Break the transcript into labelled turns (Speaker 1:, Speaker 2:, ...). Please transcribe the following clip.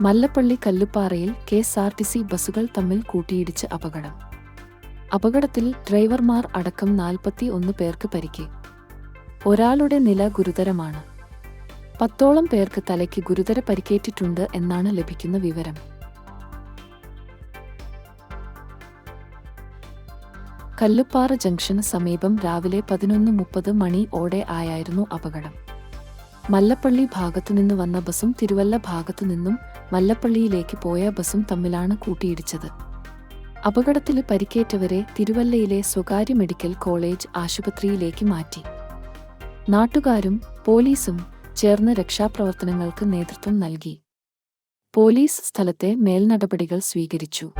Speaker 1: Mallappally കല്ലുപാറയിൽ K S R T C ബസ്സുകൾ തമ്മിൽ കൂട്ടിയിടിച്ച് അപകടം. അപകടത്തിൽ ഡ്രൈവർമാർ അടക്കം നാൽപ്പത്തി ഒന്ന് പേർക്ക് പരിക്ക്. ഒരാളുടെ നില ഗുരുതരമാണ്. പത്തോളം പേർക്ക് തലയ്ക്ക് ഗുരുതര പരിക്കേറ്റിട്ടുണ്ട് എന്നാണ് ലഭിക്കുന്ന വിവരം. കല്ലുപ്പാറ ജംഗ്ഷന് സമീപം രാവിലെ പതിനൊന്ന് മുപ്പത് മണി ഓടെ ആയായിരുന്നു അപകടം. മല്ലപ്പള്ളി ഭാഗത്തുനിന്ന് വന്ന ബസും തിരുവല്ല ഭാഗത്തുനിന്നും മല്ലപ്പള്ളിയിലേക്ക് പോയ ബസും തമ്മിലാണ് കൂട്ടിയിടിച്ചത്. അപകടത്തിൽ പരിക്കേറ്റവരെ തിരുവല്ലയിലെ സ്വകാര്യ മെഡിക്കൽ കോളേജ് ആശുപത്രിയിലേക്ക് മാറ്റി. നാട്ടുകാരും പോലീസും ചേർന്ന് രക്ഷാപ്രവർത്തനങ്ങൾക്ക് നേതൃത്വം നൽകി. പോലീസ് സ്ഥലത്തെ മേൽനടപടികൾ സ്വീകരിച്ചു.